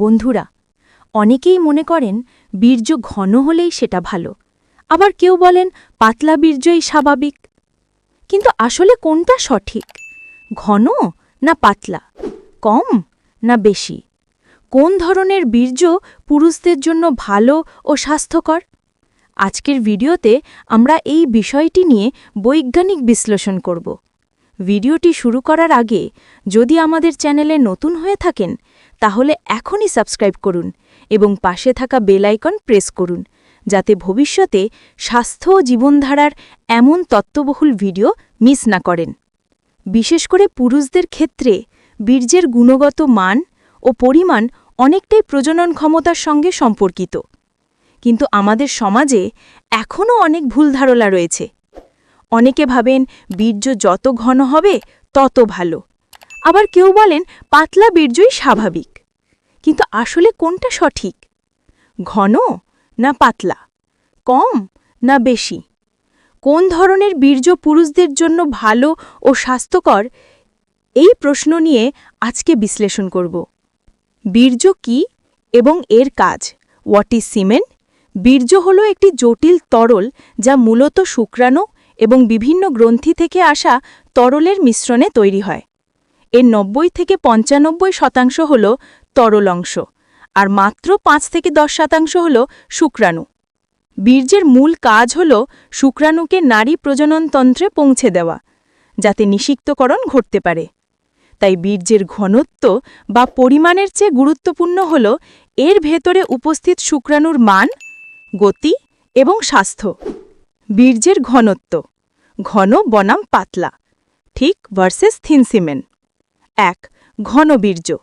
বন্ধুরা, অনেকেই মনে করেন বীর্য ঘন হলেই সেটা ভালো। আবার কেউ বলেন পাতলা বীর্যই স্বাভাবিক। কিন্তু আসলে কোনটা সঠিক? ঘন না পাতলা? কম না বেশি? কোন ধরনের বীর্য পুরুষদের জন্য ভালো ও স্বাস্থ্যকর? আজকের ভিডিওতে আমরা এই বিষয়টি নিয়ে বৈজ্ঞানিক বিশ্লেষণ করব। ভিডিওটি শুরু করার আগে যদি আমাদের চ্যানেলে নতুন হয়ে থাকেন, তাহলে এখনই সাবস্ক্রাইব করুন এবং পাশে থাকা বেল আইকন প্রেস করুন, যাতে ভবিষ্যতে স্বাস্থ্য ও জীবনধারার এমন তত্ত্ববহুল ভিডিও মিস না করেন। বিশেষ করে পুরুষদের ক্ষেত্রে বীর্যের গুণগত মান ও পরিমাণ অনেকটাই প্রজনন ক্ষমতার সঙ্গে সম্পর্কিত। কিন্তু আমাদের সমাজে এখনও অনেক ভুল ধারণা রয়েছে। অনেকে ভাবেন বীর্য যত ঘন হবে, তত ভালো। আবার কেউ বলেন পাতলা বীর্যই স্বাভাবিক। কিন্তু আসলে কোনটা সঠিক? ঘন না পাতলা? কম না বেশি? কোন ধরনের বীর্য পুরুষদের জন্য ভালো ও স্বাস্থ্যকর? এই প্রশ্ন নিয়ে আজকে বিশ্লেষণ করব। বীর্য কি এবং এর কাজ? হোয়াট ইজ সিমেন বীর্য হল একটি জটিল তরল যা মূলত শুক্রাণু এবং বিভিন্ন গ্রন্থি থেকে আসা তরলের মিশ্রণে তৈরি হয়। এর নব্বই থেকে পঞ্চানব্বই শতাংশ হল তরল অংশ আর মাত্র পাঁচ থেকে দশ শতাংশ হল শুক্রাণু। বীর্যের মূল কাজ হল শুক্রাণুকে নারী প্রজননতন্ত্রে পৌঁছে দেওয়া, যাতে নিষিক্তকরণ ঘটতে পারে। তাই বীর্যের ঘনত্ব বা পরিমাণের চেয়ে গুরুত্বপূর্ণ হল এর ভেতরে উপস্থিত শুক্রাণুর মান, গতি এবং স্বাস্থ্য। বীর্যের ঘনত্ব। ঘন বনাম পাতলা। ঠিক ভার্সেস থিনসিমেন এক, ঘন বীর্য।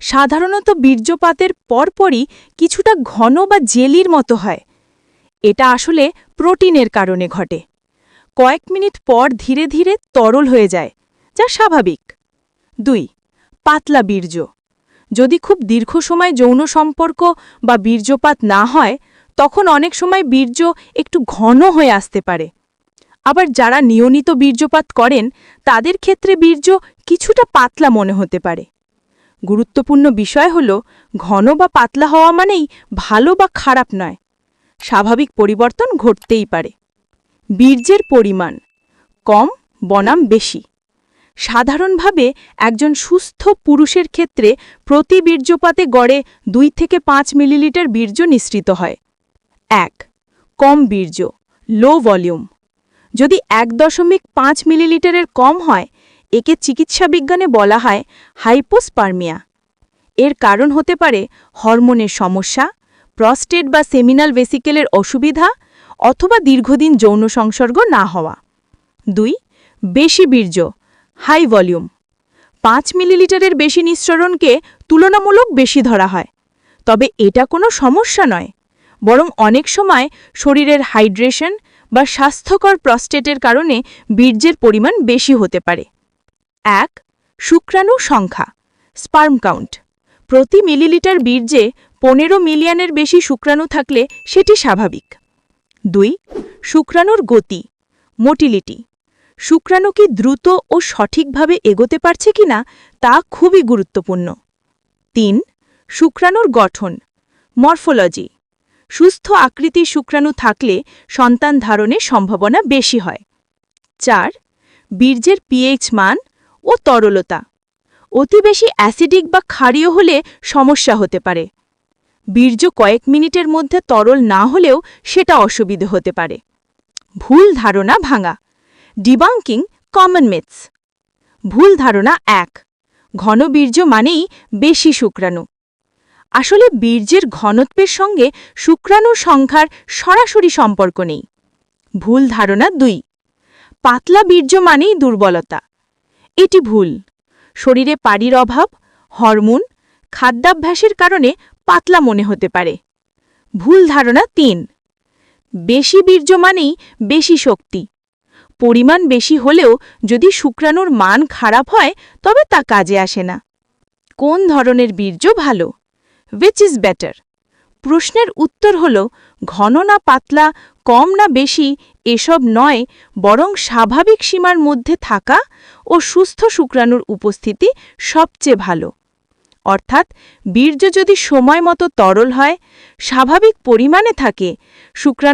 সাধারণত বীর্যপাতের পরপরই কিছুটা ঘন বা জেলির মতো হয়। এটা আসলে প্রোটিনের কারণে ঘটে। কয়েক মিনিট পর ধীরে ধীরে তরল হয়ে যায়, যা স্বাভাবিক। দুই, পাতলা বীর্য। যদি খুব দীর্ঘ সময় যৌন সম্পর্ক বা বীর্যপাত না হয় তখন অনেক সময় বীর্য একটু ঘন হয়ে আসতে পারে। আবার যারা নিয়মিত বীর্যপাত করেন, তাদের ক্ষেত্রে বীর্য কিছুটা পাতলা মনে হতে পারে। গুরুত্বপূর্ণ বিষয় হল, ঘন বা পাতলা হওয়া মানেই ভালো বা খারাপ নয়। স্বাভাবিক পরিবর্তন ঘটতেই পারে। বীর্যের পরিমাণ কম, বনাম বেশি। সাধারণভাবে একজন সুস্থ পুরুষের ক্ষেত্রে প্রতি বীর্যপাতে গড়ে দুই থেকে পাঁচ মিলিলিটার বীর্য নিঃসৃত হয়। এক, কম বীর্য লো ভলিউম যদি এক দশমিক পাঁচ মিলিলিটারের কম হয়, একে চিকিৎসা বিজ্ঞানে বলা হয় হাইপোস্পার্মিয়া এর কারণ হতে পারে হরমোনের সমস্যা প্রস্টেট বা সেমিনাল ভেসিকেলের অসুবিধা, অথবা দীর্ঘদিন যৌন সংসর্গ না হওয়া। দুই, বেশি বীর্য হাই ভলিউম পাঁচ মিলিলিটারের বেশি নিঃসরণকে তুলনামূলক বেশি ধরা হয়। তবে এটা কোনো সমস্যা নয়। বরং অনেক সময় শরীরের হাইড্রেশন বা স্বাস্থ্যকর প্রস্টেটের কারণে বীর্যের পরিমাণ বেশি হতে পারে। এক, শুক্রাণু সংখ্যা স্পার্ম কাউন্ট প্রতি মিলিলিটার বীর্যে পনেরো মিলিয়নের বেশি শুক্রাণু থাকলে সেটি স্বাভাবিক। দুই, শুক্রাণুর গতি, মোটিলিটি। শুক্রাণু কি দ্রুত ও সঠিকভাবে এগোতে পারছে কিনা তা খুবই গুরুত্বপূর্ণ। তিন, শুক্রাণুর গঠন মরফোলজি সুস্থ আকৃতির শুক্রাণু থাকলে সন্তান ধারণের সম্ভাবনা বেশি হয়। চার, বীর্যের পিএইচ মান ও তরলতা। অতি বেশি অ্যাসিডিক বা ক্ষারীয় হলে সমস্যা হতে পারে। বীর্য কয়েক মিনিটের মধ্যে তরল না হলেও সেটা অসুবিধে হতে পারে। ভুল ধারণা ভাঙা। ডিবাঙ্কিং কমন মিথস ভুল ধারণা এক। ঘন বীর্য মানেই বেশি শুক্রাণু। আসলে বীর্যের ঘনত্বের সঙ্গে শুক্রাণুর সংখ্যার সরাসরি সম্পর্ক নেই। ভুল ধারণা দুই। পাতলা বীর্য মানেই দুর্বলতা। এটি ভুল। শরীরে পাড়ির অভাব, হরমোন, খাদ্যাভ্যাসের কারণে পাতলা মনে হতে পারে। ভুল ধারণা তিন। বেশি বীর্য মানেই বেশি শক্তি। পরিমাণ বেশি হলেও যদি শুক্রাণুর মান খারাপ হয়, তবে তা কাজে আসে না। কোন ধরনের বীর্য ভালো? উইচ ইজ বেটার প্রশ্নের উত্তর হল, ঘন না পাতলা, কম না বেশি, এসব নয়, বরং স্বাভাবিক সীমার মধ্যে থাকা ও সুস্থ শুক্রাণুর উপস্থিতি সবচেয়ে ভালো। অর্থাৎ, বীর্য যদি সময় মতো তরল হয়, স্বাভাবিক পরিমাণে থাকে, শুক্রাণু